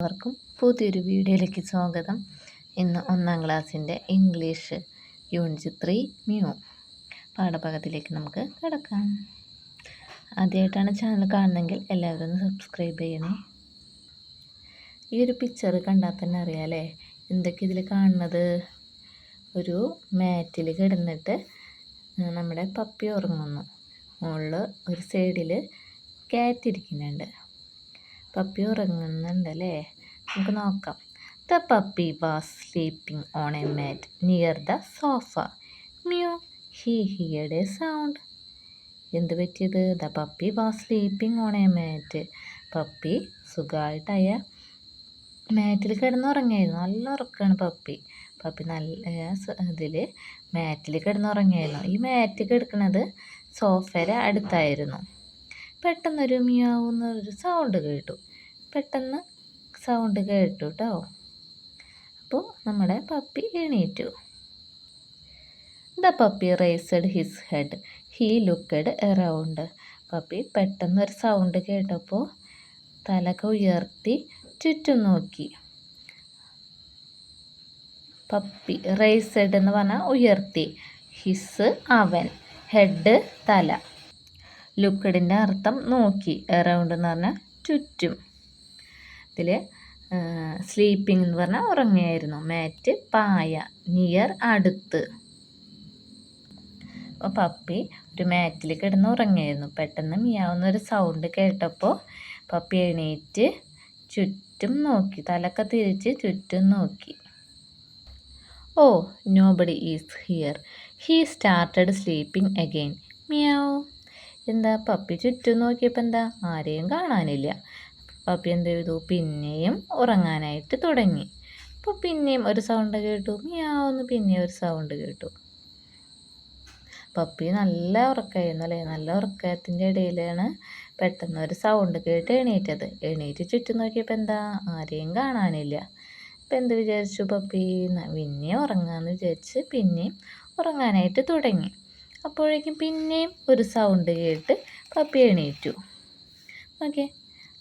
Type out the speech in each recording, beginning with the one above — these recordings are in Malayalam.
എല്ലാവർക്കും പുതിയൊരു വീഡിയോയിലേക്ക് സ്വാഗതം. ഇന്ന് ഒന്നാം ക്ലാസ്സിന്റെ ഇംഗ്ലീഷ് യൂണിറ്റ് ത്രീ മ്യൂ. പാഠഭാഗത്തിലേക്ക് നമുക്ക് കിടക്കാം. ആദ്യമായിട്ടാണ് ചാനൽ കാണുന്നതെങ്കിൽ എല്ലാവരും സബ്സ്ക്രൈബ് ചെയ്യണേ. ഈ ഒരു പിക്ചർ കണ്ടാൽ തന്നെ അറിയാമല്ലേ എന്തൊക്കെ ഇതിൽ കാണുന്നത്? ഒരു മാറ്റിൽ കിടന്നിട്ട് നമ്മുടെ പപ്പി ഉറങ്ങുന്നു. മുകളിൽ ഒരു സൈഡിൽ ക്യാറ്റ് ഇരിക്കുന്നുണ്ട്. പപ്പി ഉറങ്ങുന്നുണ്ടല്ലേ? നമുക്ക് നോക്കാം. The puppy was sleeping on a mat near the sofa mew he heard a sound എന്ത് പറ്റിയത്? The puppy was sleeping on a mat puppy സുഖമായിട്ടായ മാറ്റിൽ കിടന്നുറങ്ങിയായിരുന്നു. നല്ല ഉറക്കമാണ് പപ്പി. പപ്പി നല്ല ഇതിൽ മാറ്റിൽ കിടന്നുറങ്ങിയായിരുന്നു. ഈ മാറ്റ് കിടക്കുന്നത് സോഫയുടെ അടുത്തായിരുന്നു. പെട്ടെന്നൊരു മിയാവുന്ന ഒരു സൗണ്ട് കേട്ടു. പെട്ടെന്ന് സൗണ്ട് കേട്ടു കേട്ടോ അപ്പോൾ നമ്മുടെ പപ്പി എണീറ്റു. The puppy raised his head he looked around puppy പെട്ടെന്നൊരു സൗണ്ട് കേട്ടപ്പോൾ തലക ഉയർത്തി ചുറ്റും നോക്കി. പപ്പി റേസഡ് എന്ന് പറഞ്ഞാൽ ഉയർത്തി. ഹിസ് അവൻ. ഹെഡ് തല. ലുക്കഡിന്റെ അർത്ഥം നോക്കി. എറൗണ്ട് എന്ന് പറഞ്ഞാൽ ചുറ്റും. ഇതിൽ സ്ലീപ്പിംഗ് എന്ന് പറഞ്ഞാൽ ഉറങ്ങിയായിരുന്നു മാറ്റ് പായ നിയർ അടുത്ത്. അപ്പോൾ പപ്പി ഒരു മാറ്റിൽ കിടന്ന് ഉറങ്ങിയായിരുന്നു പെട്ടെന്ന് മിയാവുന്ന ഒരു സൗണ്ട് കേട്ടപ്പോൾ പപ്പി എണീറ്റ് ചുറ്റും നോക്കി തലക്ക തിരിച്ച് ചുറ്റും നോക്കി. ഓ nobody is here he started sleeping again meow. എന്താ? പപ്പി ചുറ്റും നോക്കിയപ്പോൾ എന്താ? ആരെയും കാണാനില്ല. പപ്പി എന്ത് ചെയ്തു പിന്നെയും ഉറങ്ങാനായിട്ട് തുടങ്ങി. അപ്പോൾ പിന്നെയും ഒരു സൗണ്ട് കേട്ടു. മിയാവുന്നു പിന്നെയും ഒരു സൗണ്ട് കേട്ടു. പപ്പി നല്ല ഉറക്കമായിരുന്നു അല്ലേ? നല്ല ഉറക്കത്തിന്റെ ഇടയിലാണ് പെട്ടെന്ന് ഒരു സൗണ്ട് കേട്ട് എണീറ്റത്. എണീറ്റ് ചുറ്റും നോക്കിയപ്പോൾ എന്താ? ആരെയും കാണാനില്ല. അപ്പം എന്ത് വിചാരിച്ചു പപ്പി? പിന്നെയും ഉറങ്ങാമെന്ന് വിചാരിച്ച് പിന്നെയും ഉറങ്ങാനായിട്ട് തുടങ്ങി. അപ്പോഴേക്കും പിന്നെയും ഒരു സൗണ്ട് കേട്ട് പപ്പി എണീറ്റു. ഓക്കെ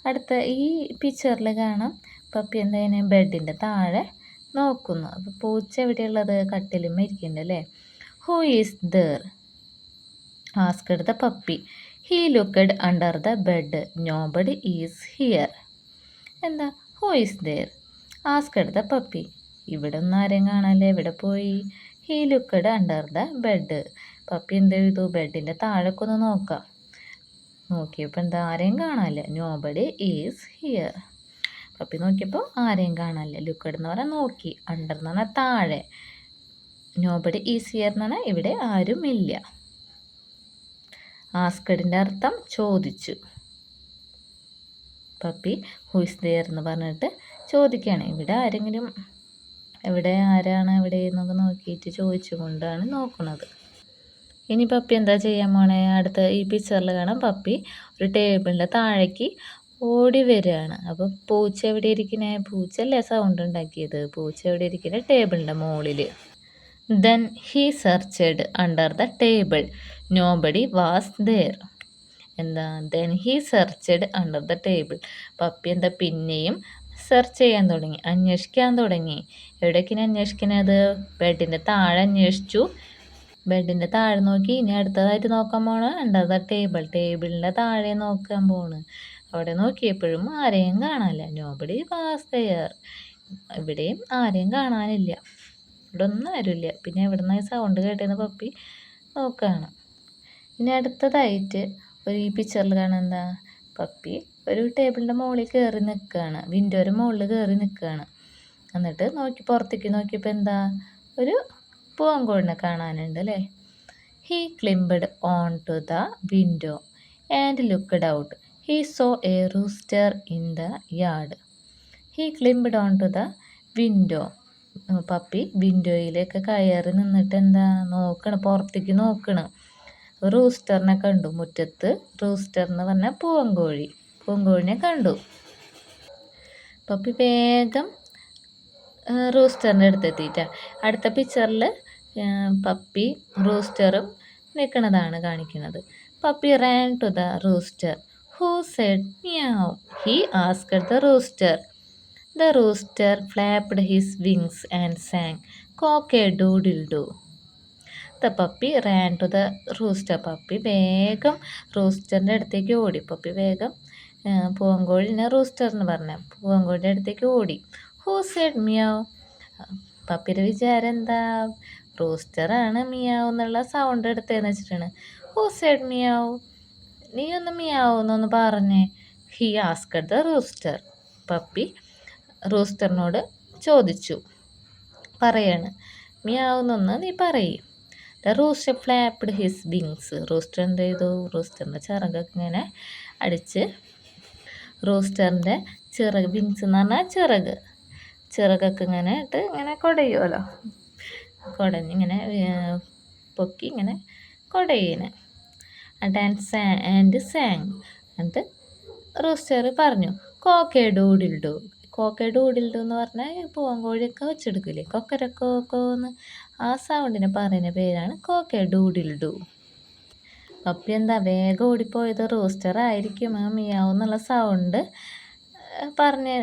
അടുത്ത ഈ പിക്ചറിൽ കാണാം പപ്പി എന്താ ബെഡിന്റെ താഴെ നോക്കുന്നു. അപ്പോൾ പൂച്ച എവിടെയുള്ളത്? കട്ടിലും ഇരിക്കുന്നുണ്ട് അല്ലേ? Who is there asked the puppy. He looked under the bed nobody is here എന്താ? Who is there asked the puppy. ഇവിടെ ഒന്നും ആരെയും കാണാല്ലേ ഇവിടെ പോയി? He looked under the bed puppy എന്ത് ചെയ്തു? ബെഡിന്റെ താഴേക്കൊന്ന് നോക്കാം. നോക്കിയപ്പോൾ എന്താ ആരെയും കാണാനില്ല. നോബഡി ഈസ് ഹിയർ പപ്പി നോക്കിയപ്പോൾ ആരെയും കാണാനില്ല. ലുക്കഡ് എന്ന് പറഞ്ഞാൽ നോക്കി. അണ്ടർ എന്ന് പറഞ്ഞാൽ താഴെ. നോബഡി ഈസ് ഹിയർ എന്ന് പറഞ്ഞാൽ ഇവിടെ ആരും ഇല്ല ആസ്കഡിന്റെ അർത്ഥം ചോദിച്ചു. പപ്പി ഹുയിസ് ദിയർ എന്ന് പറഞ്ഞിട്ട് ചോദിക്കുകയാണ്. ഇവിടെ ആരെങ്കിലും എവിടെ ആരാണ് എവിടെ എന്നൊക്കെ നോക്കിയിട്ട് ചോദിച്ചുകൊണ്ടാണ് നോക്കുന്നത് ഇനി പപ്പി എന്താ ചെയ്യാൻ പോണേ അടുത്ത ഈ പിക്ചറിൽ കാണാം പപ്പി ഒരു ടേബിളിന്റെ താഴേക്ക് ഓടി വരികയാണ് അപ്പോൾ പൂച്ച എവിടെ ഇരിക്കണേ? പൂച്ചല്ലേ സൗണ്ട് ഉണ്ടാക്കിയത്. പൂച്ച എവിടെ ഇരിക്കണേ? ടേബിളിന്റെ മുകളിൽ then he searched under the table nobody was there എന്താ? Then he searched under the table puppy എന്താ പിന്നെയും സെർച്ച് ചെയ്യാൻ തുടങ്ങി. അന്വേഷിക്കാൻ തുടങ്ങി. എവിടേക്കിനെ അന്വേഷിക്കുന്നത് ബെഡിന്റെ താഴെ അന്വേഷിച്ചു. ബെഡിന്റെ താഴെ നോക്കി. ഇനി അടുത്തതായിട്ട് നോക്കാൻ പോണ രണ്ടാമത്തെ ടേബിൾ ടേബിളിന്റെ താഴെ നോക്കാൻ പോണ്. അവിടെ നോക്കിയപ്പോഴും ആരെയും കാണാനില്ല. നോബഡി വാസ് ദയർ ഇവിടെയും ആരെയും കാണാനില്ല. ഇവിടെ ഒന്നും ആരുമില്ല. പിന്നെ എവിടെ നിന്നായി സൗണ്ട് കേട്ടെന്ന് പപ്പി നോക്കുകയാണ് ഇനി അടുത്തതായിട്ട് ഒരു ഈ പിക്ചറിൽ കാണാൻ എന്താ? പപ്പി ഒരു ടേബിളിന്റെ മുകളിൽ കയറി നിൽക്കുകയാണ് വിൻഡോയുടെ മുകളിൽ കയറി നിൽക്കുകയാണ് എന്നിട്ട് നോക്കി പുറത്തേക്ക് നോക്കിയപ്പോൾ എന്താ? ഒരു പൂവങ്കോഴിനെ കാണാനുണ്ട് അല്ലേ he climbed on to the window and looked out he saw a rooster in the yard he climbed on to the window puppy വിൻഡോയിലേക്ക് കയറി നിന്നിട്ട് എന്താ നോക്കണം? പുറത്തേക്ക് നോക്കണം. റൂസ്റ്ററിനെ കണ്ടു. മുറ്റത്ത് റൂസ്റ്റർ എന്ന് പറഞ്ഞാൽ പൂവങ്കോഴി പൂവങ്കോഴിനെ കണ്ടു. പപ്പി വേഗം റൂസ്റ്ററിന്റെ അടുത്തെത്തിയിട്ടാണ്. അടുത്ത പിക്ചറിൽ പപ്പി റൂസ്റ്ററും നിൽക്കുന്നതാണ് കാണിക്കുന്നത്. Puppy ran to the rooster who said meow. He asked the rooster the rooster flapped his wings and sang. Cock a doodle doo. The puppy ran to the rooster puppy വേഗം റൂസ്റ്ററിന്റെ അടുത്തേക്ക് ഓടി. പപ്പി വേഗം പൂവങ്കോഴിനെ റൂസ്റ്റർ എന്ന് പറഞ്ഞ പൂവങ്കോഴിന്റെ അടുത്തേക്ക് ഓടി. Who said meow. പപ്പിയുടെ വിചാരം എന്താ? റൂസ്റ്ററാണ് മിയാവ് എന്നുള്ള സൗണ്ട് എടുത്തതെന്ന് വെച്ചിട്ടാണ്. Who said meow? നീ ഒന്ന് മിയാവ് എന്നൊന്ന് പറഞ്ഞേ. He asked the rooster puppy റൂസ്റ്ററിനോട് ചോദിച്ചു. പറയാണ്. മിയാവുന്നൊന്ന് നീ പറയും. The rooster flapped his wings rooster എന്ത് ചെയ്തു റൂസ്റ്ററിന്റെ ചിറകൊക്കെ ഇങ്ങനെ അടിച്ച് റൂസ്റ്ററിന്റെ ചിറക് വിങ്സ് എന്ന് പറഞ്ഞാൽ ചിറക്. ചിറകൊക്കെ ഇങ്ങനെ ഇട്ട് ഇങ്ങനെ കുടയുമല്ലോ കുടഞ്ഞ് ഇങ്ങനെ പൊക്കി ഇങ്ങനെ കുടയിന് ഡാൻസ് ആൻഡ് സാങ് എന്നിട്ട് റൂസ്റ്റർ പറഞ്ഞു cock a doodle doo cock a doodle doo എന്ന് പറഞ്ഞാൽ പൂവൻകോഴിയൊക്കെ വെച്ചെടുക്കില്ലേ? കൊക്കരക്കോക്കോ എന്ന് ആ സൗണ്ടിനെ പറയുന്ന പേരാണ് കോക്കെ ഡൂഡിൽ ഡു പപ്പി എന്താ വേഗം ഓടിപ്പോയത് റൂസ്റ്റർ ആയിരിക്കും ആ മിയാവ് എന്നുള്ള സൗണ്ട് പറഞ്ഞ്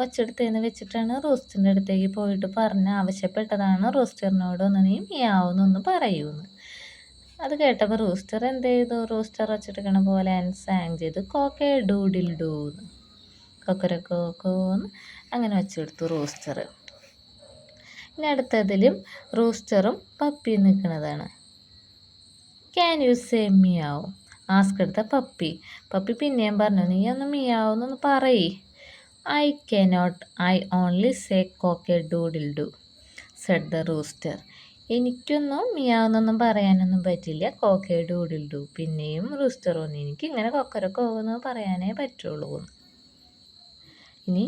വച്ചെടുത്തതെന്ന് വെച്ചിട്ടാണ് റോസ്റ്റിന്റെ അടുത്തേക്ക് പോയിട്ട് പറഞ്ഞ് ആവശ്യപ്പെട്ടതാണ് റോസ്റ്ററിനോട് ഒന്ന് നീ മിയാവുന്നൊന്ന് പറയൂന്ന്. അത് കേട്ടപ്പോൾ റോസ്റ്റർ എന്ത് ചെയ്തു? റോസ്റ്റർ വച്ചെടുക്കണ പോലെ സാങ് ചെയ്ത് കോക്കെ ഡൂഡിൽ ഡൂന്ന്. കൊക്കരക്കോക്കോന്ന് അങ്ങനെ വെച്ചെടുത്തു റോസ്റ്റർ. ഇനി അടുത്തതിലും റോസ്റ്ററും പപ്പിയും നിൽക്കുന്നതാണ് ക്യാൻ യു സേ മിയാവും ആസ്ക് എടുത്ത പപ്പി. പപ്പി പിന്നെയും പറഞ്ഞു നീ ഒന്ന് മിയാവുന്നൊന്ന് പറയേ. I cannot I only say cock a doodle doo said the rooster എനിക്കൊന്നും മിയാവുന്നൊന്നും പറയാനൊന്നും പറ്റില്ല കോക്കെ ഡൂഡിൽ ഡു പിന്നെയും റൂസ്റ്റർ വന്നു എനിക്ക് ഇങ്ങനെ കൊക്കരൊക്കെ എന്ന് പറയാനേ പറ്റുള്ളൂ ഇനി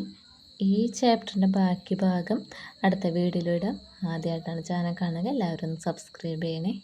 ഈ ചാപ്റ്ററിന്റെ ബാക്കി ഭാഗം അടുത്ത വീഡിയോയിലിടാം ആദ്യമായിട്ടാണ് ചാനൽ കാണുക എല്ലാവരും ഒന്ന് സബ്സ്ക്രൈബ് ചെയ്യണേ.